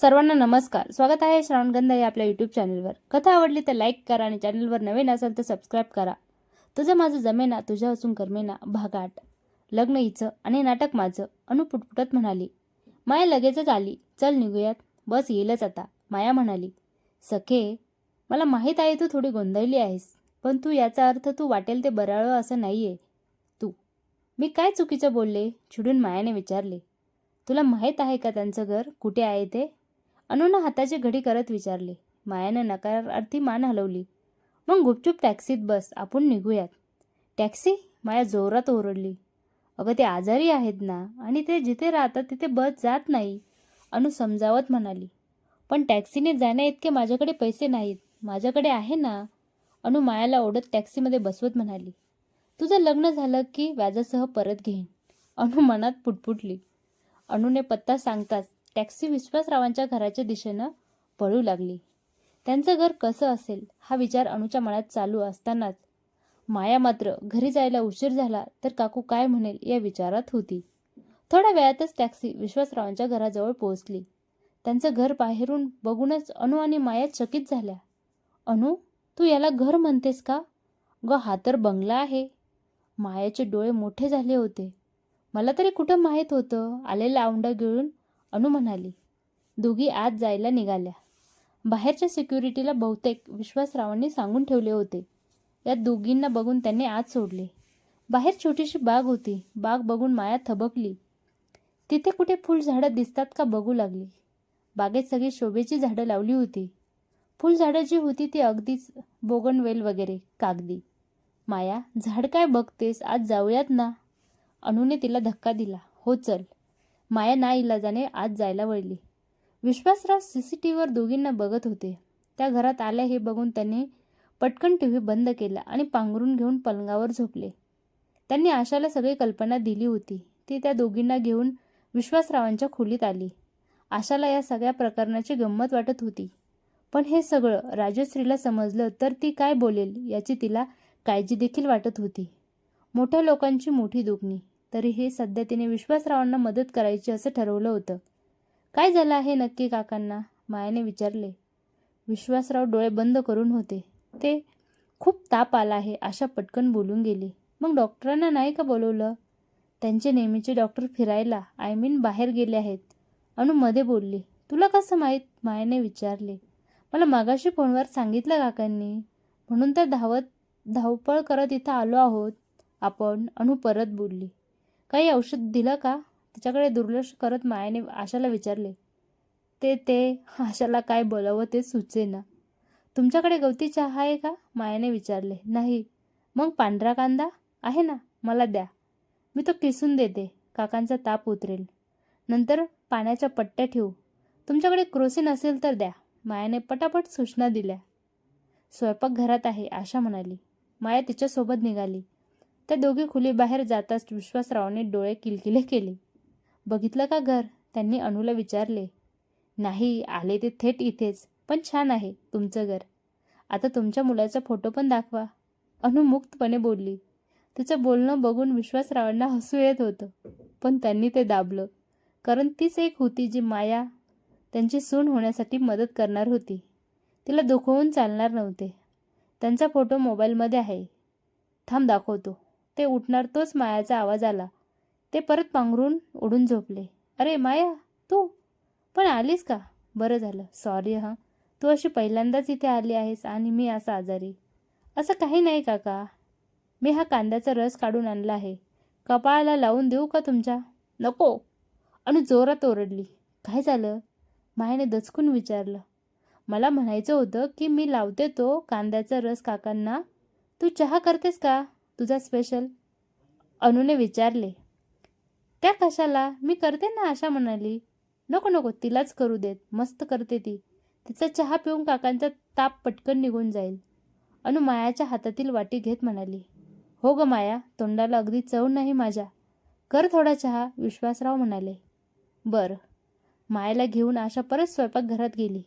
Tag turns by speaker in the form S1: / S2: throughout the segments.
S1: सर्वांना नमस्कार. स्वागत आहे श्रावणगंधा या आपल्या यूट्यूब चॅनलवर कथा आवडली तर लाईक करा आणि चॅनलवर नवीन असाल तर सबस्क्राईब करा. तुझं माझं जमेना तुझ्या असून करमेना भागाट. लग्न हिचं आणि नाटक माझं अनु पुटपुटत म्हणाली. माया लगेचच आली. चल निघूयात. बस येईलच आता. माया म्हणाली सखे मला माहीत आहे तू थोडी गोंधळली आहेस पण तू याचा अर्थ तू वाटेल ते बराळ असं नाही आहे तू मी काय चुकीचं बोलले? चिडून मायाने विचारले तुला माहीत आहे का त्यांचं घर? कुठे आहे ते? अनुनं हाताची घडी करत विचारले. मायानं नकारार्थी मान हलवली. मग गुपचूप टॅक्सीत बस आपण निघूयात. टॅक्सी? माया जोरात ओरडली. अगं ते आजारी आहेत ना आणि ते जिथे राहतात तिथे बस जात नाही अनु समजावत म्हणाली. पण टॅक्सीने जाण्या इतके माझ्याकडे पैसे नाहीत. माझ्याकडे आहे ना? अनु मायाला ओढत टॅक्सीमध्ये बसवत म्हणाली. तुझं लग्न झालं की व्याजासह परत घेईन. अनु मनात पुटपुटली. अनुने पत्ता सांगताच टॅक्सी विश्वासरावांच्या घराच्या दिशेनं पळू लागली. त्यांचं घर कसं असेल हा विचार अणूच्या मनात चालू असतानाच. माया मात्र घरी जायला उशीर झाला तर काकू काय म्हणेल या विचारात होती. थोड्या वेळातच टॅक्सी विश्वासरावांच्या घराजवळ पोहोचली. त्यांचं घर बाहेरून बघूनच अनु आणि माया चकित झाल्या. अनु तू याला घर म्हणतेस का? ग हा तर बंगला आहे. मायाचे डोळे मोठे झाले होते. मला तरी कुठं माहीत होतं? आलेला औंडा गिळून अनु म्हणाली दोघी आत जायला निघाल्या. बाहेरच्या सिक्युरिटीला बहुतेक विश्वासरावांनी सांगून ठेवले होते. या दोघींना बघून त्यांनी आत सोडले. बाहेर छोटीशी बाग होती. बाग बघून माया थबकली. तिथे कुठे फुलझाडं दिसतात का बघू लागली. बागेत सगळी शोभेची झाडं लावली होती. फुलझाडं जी होती ती अगदीच बोगनवेल वगैरे कागदी. माया झाड काय बघतेस? आज जाऊयात ना. अनुने तिला धक्का दिला. हो चल. माया ना इलाजाने आत जायला वळली. विश्वासराव सी सी टी व्हीवर दोघींना बघत होते. त्या घरात आल्या हे बघून त्यांनी पटकन टी व्ही बंद केला आणि पांघरून घेऊन पलंगावर झोपले. त्यांनी आशाला सगळी कल्पना दिली होती. ती त्या दोघींना घेऊन विश्वासरावांच्या खोलीत आली. आशाला या सगळ्या प्रकरणाची गंमत वाटत होती. पण हे सगळं राजश्रीला समजलं तर ती काय बोलेल याची तिला काळजी देखील वाटत होती. मोठ्या लोकांची मोठी दुखणी. तरी हे सध्या तिने विश्वासरावांना मदत करायची असं ठरवलं होतं. काय झालं आहे नक्की काकांना? मायाने विचारले. विश्वासराव डोळे बंद करून होते. ते खूप ताप आला आहे अशा पटकन बोलून गेली. मग डॉक्टरांना नाही का बोलवलं? त्यांचे नेहमीचे डॉक्टर फिरायला आय मीन बाहेर गेले आहेत. अनु मध्ये बोलली तुला कसं माहीत? मायाने विचारले. मला मागाशी फोनवर सांगितलं काकांनी. म्हणून तर धावत धावपळ करत इथं आलो आहोत. आपण अनु परत बोलली. काही औषध दिलं का? तिच्याकडे दुर्लक्ष करत मायाने आशाला विचारले. ते ते आशाला काय बोलावं ते सुचेना. तुमच्याकडे गवती चहा आहे का? मायाने विचारले. नाही. मग पांढरा कांदा आहे ना? मला द्या. मी तो किसून देते. काकांचा ताप उतरेल. नंतर पाण्याच्या पट्ट्या ठेवू. तुमच्याकडे क्रोसिन असेल तर द्या. मायाने पटापट सूचना दिल्या. स्वयंपाक घरात आहे आशा म्हणाली. माया तिच्यासोबत निघाली. त्या दोघी खोलीबाहेर जाताच विश्वासरावांनी डोळे किलकिले केले. बघितलं का घर? त्यांनी अनुला विचारले. नाही आले ते थेट इथेच पण छान आहे तुमचं घर. आता तुमच्या मुलाचा फोटो पण दाखवा. अनु मुक्तपणे बोलली. तिचं बोलणं बघून विश्वासरावांना हसू येत होतं पण त्यांनी ते दाबलं. कारण तीच एक होती जी माया त्यांची सून होण्यासाठी मदत करणार होती. तिला दुखवून चालणार नव्हते. त्यांचा फोटो मोबाईलमध्ये आहे. थांब दाखवतो. ते उठणार तोच मायाचा आवाज आला. ते परत पांघरून उडून झोपले. अरे माया तू? पण आलीस का? बरं झालं. सॉरी हां. तू अशी पहिल्यांदाच इथे आली आहेस आणि मी असं आजारी. असं काही नाही काका. मी हा कांद्याचा रस काढून आणला आहे. कपाळाला लावून देऊ का तुमच्या? नको. आणि जोरात ओरडली. काय झालं? मायाने दचकून विचारलं. मला म्हणायचं होतं की मी लावते तो कांद्याचा रस काकांना. तू चहा करतेस का? तुझा स्पेशल अनुने विचारले. त्या कशाला? मी करते ना आशा म्हणाली. नको नको तिलाच करू देत. मस्त करते ती. तिचा चहा पिऊन काकांचा ताप पटकन निघून जाईल. अनु मायाच्या हातातील वाटी घेत म्हणाली. हो ग माया तोंडाला अगदी चव नाही माझ्या. कर थोडा चहा विश्वासराव म्हणाले. बरं. मायाला घेऊन आशा परत स्वयंपाकघरात गेली.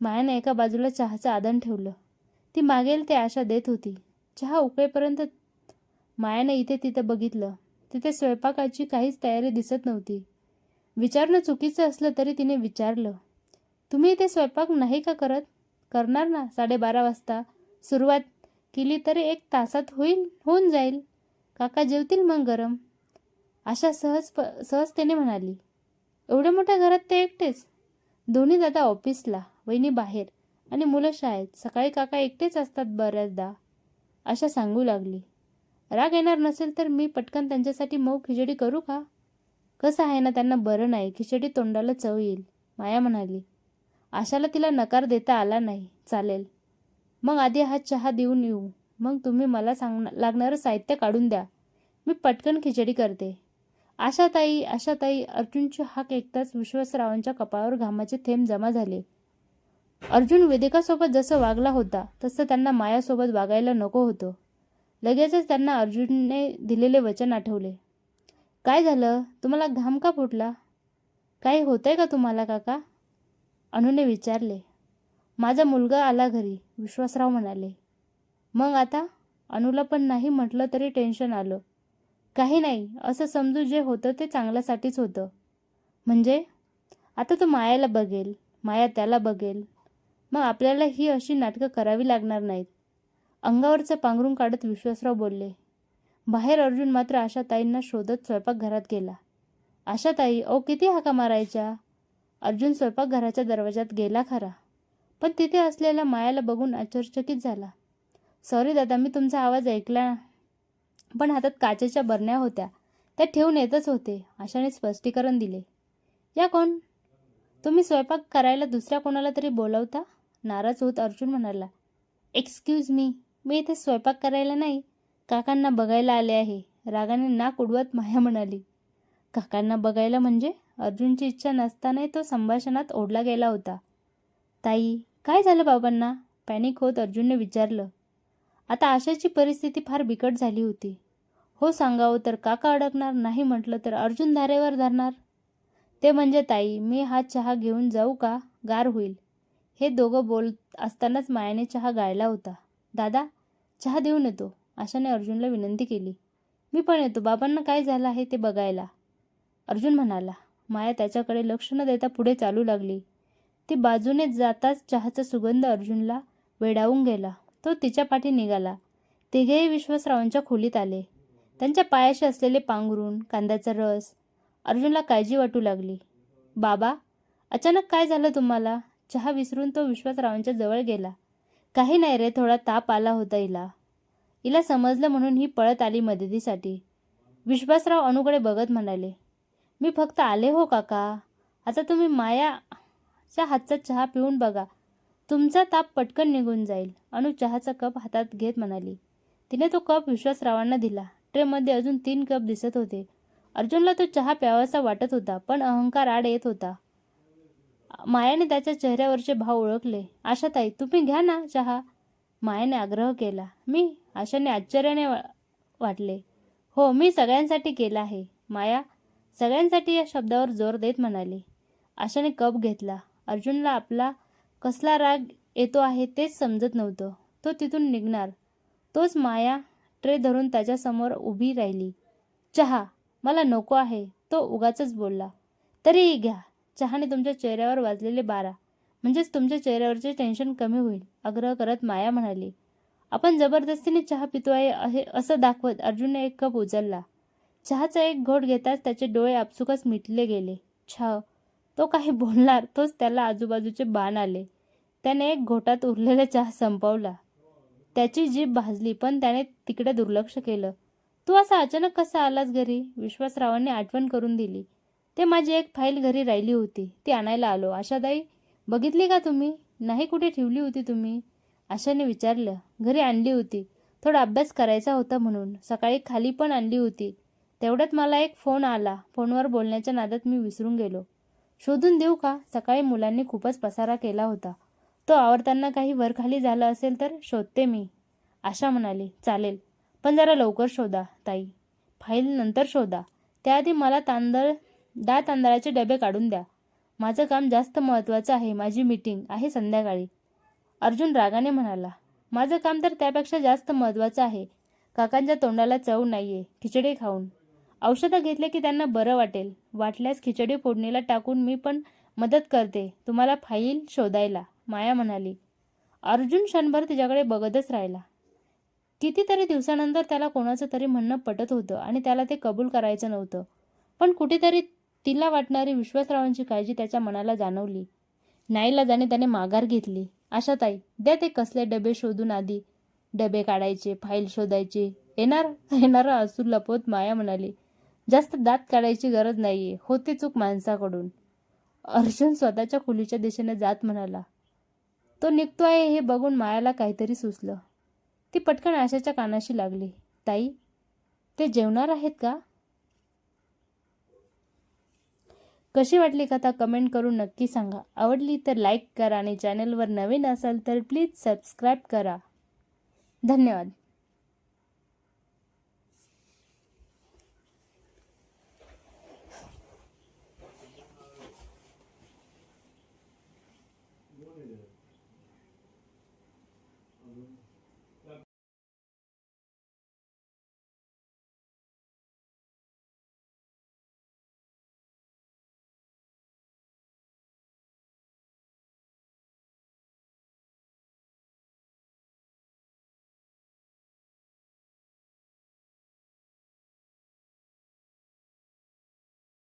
S1: मायाने एका बाजूला चहाचं आदन ठेवलं. ती मागेल ते आशा देत होती. चहा उकळेपर्यंत मायानं इथे तिथं बघितलं. तिथे स्वयंपाकाची काहीच तयारी दिसत नव्हती. विचारणं चुकीचं असलं तरी तिने विचारलं तुम्ही इथे स्वयंपाक नाही का करत? करणार ना? साडेबारा वाजता. सुरुवात केली तरी एक तासात होईल होऊन जाईल. काका जेवतील मग गरम. अशा सहज प सहजतेने म्हणाली. एवढ्या मोठ्या घरात ते एकटेच? दोन्ही दादा ऑफिसला वहिनी बाहेर आणि मुलं शाळेत. सकाळी काका एकटेच असतात बऱ्याचदा. अशा सांगू लागली. राग येणार नसेल तर मी पटकन त्यांच्यासाठी मऊ खिचडी करू का? कसं आहे ना त्यांना बरं नाही खिचडी तोंडाला चव येईल. माया म्हणाली आशाला तिला नकार देता आला नाही चालेल. मग आधी हा चहा देऊन येऊ. मग तुम्ही मला सांग लागणारं साहित्य काढून द्या. मी पटकन खिचडी करते. आशाताई आशाताई अर्जुनची हाक ऐकताच विश्वासरावांच्या कपाळावर घामाचे थेंब जमा झाले. अर्जुन वेदिकासोबत जसं वागला होता तसं त्यांना मायासोबत वागायला नको होतं. लगेचच त्यांना अर्जुनने दिलेले वचन आठवले. काय झालं? तुम्हाला घाम का फुटला? काही होतंय का तुम्हाला काका? अनुने विचारले. माझा मुलगा आला घरी विश्वासराव म्हणाले. मग आता? अनुला पण नाही म्हटलं तरी टेन्शन आलं. काही नाही असं समजू जे होतं ते चांगल्यासाठीच होतं. म्हणजे? आता तो मायाला बघेल माया त्याला बघेल. मग आपल्याला ही अशी नाटकं करावी लागणार नाहीत. अंगावरचं पांघरून काढत विश्वासराव बोलले बाहेर अर्जुन मात्र आशाताईंना शोधत स्वयंपाकघरात गेला. आशाताई ओ किती हाका मारायच्या? अर्जुन स्वयंपाकघराच्या दरवाजात गेला खरा. पण तिथे असलेल्या मायाला बघून आश्चर्यचकित झाला. सॉरी दादा मी तुमचा आवाज ऐकला पण हातात काचेच्या बरण्या होत्या. त्या ठेवून येतच होते आशाने स्पष्टीकरण दिले. या कोण? तुम्ही स्वयंपाक करायला दुसऱ्या कोणाला तरी बोलवता? नाराज होत अर्जुन म्हणाला. Excuse me. मी इथे स्वयंपाक करायला नाही. काकांना बघायला आले आहे. रागाने नाक उडवत माया म्हणाली. काकांना बघायला म्हणजे? अर्जुनची इच्छा नसतानाही तो संभाषणात ओढला गेला होता. ताई काय झालं बाबांना? पॅनिक होत अर्जुनने विचारलं. आता आशाची परिस्थिती फार बिकट झाली होती. हो सांगावं तर काका अडकणार नाही म्हटलं तर अर्जुन धारेवर धरणार? ते म्हणजे ताई मी हा चहा घेऊन जाऊ का? गार होईल. हे दोघं बोलत असतानाच मायाने चहा गाळला होता. दादा चहा देऊन येतो. आशाने अर्जुनला विनंती केली. मी पण येतो. बाबांना काय झालं आहे ते बघायला. अर्जुन म्हणाला माया त्याच्याकडे लक्ष न देता पुढे चालू लागली. ती बाजूने जाताच चहाचा सुगंध अर्जुनला वेडावून गेला. तो तिच्या पाठी निघाला. तिघेही विश्वासरावांच्या खोलीत आले. त्यांच्या पायाशी असलेले पांघरून कांद्याचा रस अर्जुनला काळजी वाटू लागली. बाबा अचानक काय झालं तुम्हाला? चहा विसरून तो विश्वासरावांच्या जवळ गेला. काही नाही रे थोडा ताप आला होता हिला. हिला समजलं म्हणून ही पळत आली मदतीसाठी. विश्वासराव अनुकडे बघत म्हणाले मी फक्त आले हो काका. आता तुम्ही मायाच्या हातचा चहा पिऊन बघा. तुमचा ताप पटकन निघून जाईल. अनु चहाचा कप हातात घेत म्हणाली. तिने तो कप विश्वासरावांना दिला. ट्रेमध्ये अजून तीन कप दिसत होते. अर्जुनला तो चहा प्यावासा वाटत होता पण अहंकार आड येत होता. मायाने त्याच्या चेहऱ्यावरचे भाव ओळखले. आशाताई तुम्ही घ्या ना चहा. मायाने आग्रह केला. मी आशाने आश्चर्याने वा- वाटले. हो मी सगळ्यांसाठी केला आहे. माया सगळ्यांसाठी या शब्दावर जोर देत म्हणाली. आशाने कप घेतला. अर्जुनला आपला कसला राग येतो आहे तेच समजत नव्हतं. तो तिथून निघणार. तोच माया ट्रे धरून त्याच्यासमोर उभी राहिली. चहा मला नको आहे. तो उगाच बोलला. तरीही घ्या. चहाने तुमच्या चेहऱ्यावर वाजलेले बारा. म्हणजेच तुमच्या चेहऱ्यावरचे टेन्शन कमी होईल आग्रह करत माया म्हणाली. आपण जबरदस्तीने चहा पितो आहे असं दाखवत अर्जुनने एक कप उचलला. चहाचा एक घोट घेताच त्याचे डोळे आपसुकच मिटले गेले. छाव. तो काही बोलणार तोच त्याला आजूबाजूचे बाण आले. त्याने एक घोटात उरलेला चहा संपवला. त्याची जीभ भाजली पण त्याने तिकडे दुर्लक्ष केलं. तू असा अचानक कसा आलास घरी? विश्वासरावांनी आठवण करून दिली. ते माझी एक फाईल घरी राहिली होती. ती आणायला आलो. आशाताई बघितली का तुम्ही? नाही कुठे ठेवली होती तुम्ही? आशाने विचारलं. घरी आणली होती. थोडा अभ्यास करायचा होता म्हणून. सकाळी खाली पण आणली होती. तेवढ्यात मला एक फोन आला. फोनवर बोलण्याच्या नादात मी विसरून गेलो. शोधून देऊ का? सकाळी मुलांनी खूपच पसारा केला होता. तो आवडताना काही वरखाली झालं असेल तर शोधते मी. आशा म्हणाली चालेल. पण जरा लवकर शोधा ताई. फाईल नंतर शोधा. त्याआधी मला तांदळ दहा तांदळाचे डबे काढून द्या. माझं काम जास्त महत्त्वाचं आहे माझी मीटिंग आहे संध्याकाळी. अर्जुन रागाने म्हणाला माझं काम तर त्यापेक्षा जास्त महत्त्वाचं आहे. काकांच्या तोंडाला चव नाहीये खिचडी खाऊन. औषधं घेतले की त्यांना बरं वाटेल. वाटल्यास खिचडी फोडणीला टाकून मी पण मदत करते. तुम्हाला फाईल शोधायला माया म्हणाली. अर्जुन क्षणभर तिच्याकडे बघतच राहिला. कितीतरी दिवसानंतर त्याला कोणाचं तरी म्हणणं पटत होतं आणि त्याला ते कबूल करायचं नव्हतं. पण कुठेतरी तिला वाटणारी विश्वासरावांची काळजी त्याच्या मनाला जाणवली. नाईला जाणे त्याने माघार घेतली. आशाताई द्या ते कसले डबे शोधून आधी. डबे काढायचे फाईल शोधायचे. येणार येणारा असूर लपवत माया म्हणाली. जास्त दात काढायची गरज नाहीये. होते चूक माणसाकडून. अर्जुन स्वतःच्या खोलीच्या दिशेने जात म्हणाला. तो निघतो आहे हे बघून मायाला काहीतरी सुचलं. ती पटकन आशाच्या कानाशी लागली. ताई ते जेवणार आहेत का? कशी वाटली कथा कमेंट करून नक्की सांगा. आवडली तर लाईक करा आणि चॅनलवर नवीन असाल तर प्लीज सबस्क्राईब करा. धन्यवाद.